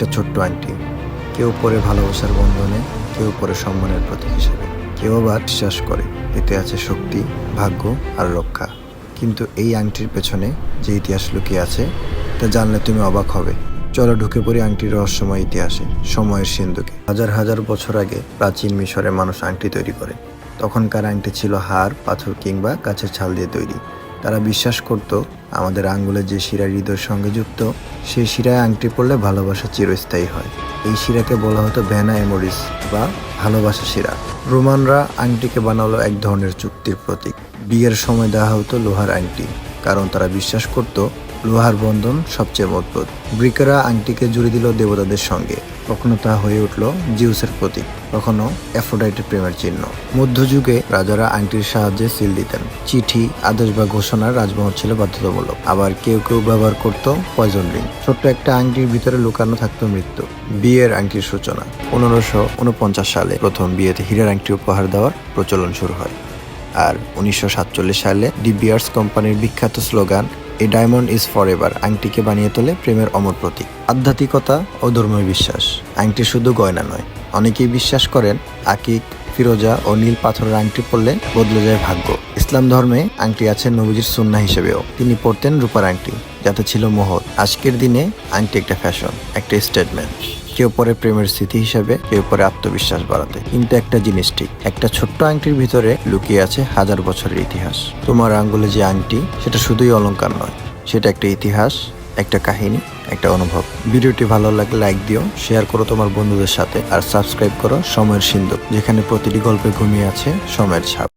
একটা ছোট্ট আংটি কেউ পরে ভালোবাসার বন্ধনে, কেউ পরে সম্মানের প্রতীক হিসেবে। কেউ আবার বিশ্বাস করে, এতে আছে শক্তি, ভাগ্য আর রক্ষা। কিন্তু এই আংটির পেছনে যে ইতিহাস লুকিয়ে আছে, তা জানলে তুমি অবাক হবে। চলো ঢুকে পড়ি আংটির রহস্যময় ইতিহাসে, সময়ের সিন্ধুকে। হাজার হাজার বছর আগে প্রাচীন মিশরে মানুষ আংটি তৈরি করে। তখনকার আংটি ছিল হাড়, পাথর কিংবা গাছের ছাল দিয়ে তৈরি। তারা বিশ্বাস করত আমাদের আঙ্গুলে যে শিরা হৃদয়ের সঙ্গে যুক্ত, সেই শিরায় আংটি পড়লে ভালোবাসা চিরস্থায়ী হয়। এই শিরাকে বলা হতো ভ্যানা এমোরিস বা ভালোবাসা শিরা। রোমানরা আংটিকে বানালো এক ধরনের চুক্তির প্রতীক। বিয়ের সময় দেওয়া হতো লোহার আংটি, কারণ তারা বিশ্বাস করত লোহার বন্ধন সবচেয়ে মজবুত। গ্রিকেরা আংটিকে জুড়ে দিল দেবতাদের সঙ্গে। কখনো তা হয়ে উঠল জিউসের প্রতীক, কখনো অ্যাফ্রোডাইটের প্রেমের চিহ্ন। মধ্যযুগে রাজারা আংটির সাহায্যে সিল দিতেন। চিঠি, আদেশ বা ঘোষণার রাজমহল ছিল বাধ্যতামূলক। আবার কেউ কেউ ব্যবহার করত পয়জন রিং ছোট্ট একটা আংটির ভিতরে লুকানো থাকতো মৃত্যু। বিয়ের আংটির সূচনা। পনেরোশো উনপঞ্চাশ সালে প্রথম বিয়েতে হীরার আংটি উপহার দেওয়ার প্রচলন শুরু হয়। আর উনিশশো সাতচল্লিশ সালে ডিবিয়ার্স কোম্পানির বিখ্যাত slogan a diamond is forever আংটিকে বানিয়ে তোলে প্রেমের অমর প্রতীক। আধ্যাত্মিকতা ও ধর্মীয় বিশ্বাস। আংটি শুধু গয়না নয়, অনেকেই বিশ্বাস করেন আকিক, ফিরোজা ও নীল পাথরের আংটি পরলে বদলে যায় ভাগ্য। ইসলাম ধর্মে আংটি আছে নবীজির সুন্না হিসেবেও। তিনি পড়তেন রূপার আংটি, যাতে ছিল মোহর। আজকের দিনে আংটি একটা ফ্যাশন, একটা স্টেটমেন্ট। কেউ পরে প্রেমের স্মৃতি হিসাবে, কেউ পরে আত্মবিশ্বাস বাড়াতে। কিন্তু একটা জিনিস ঠিক, একটা ছোট্ট আংটির ভিতরে লুকিয়ে আছে হাজার বছরের ইতিহাস। তোমার আঙ্গুলে যে আংটি, সেটা শুধুই অলঙ্কার নয়, সেটা একটা ইতিহাস, একটা কাহিনী, একটা অনুভব। ভিডিওটি ভালো লাগলে লাইক দিও, শেয়ার করো তোমার বন্ধুদের সাথে, আর সাবস্ক্রাইব করো সময়ের সিন্ধু, যেখানে প্রতিটি গল্পে ঘুমিয়ে আছে সময়ের ছাপ।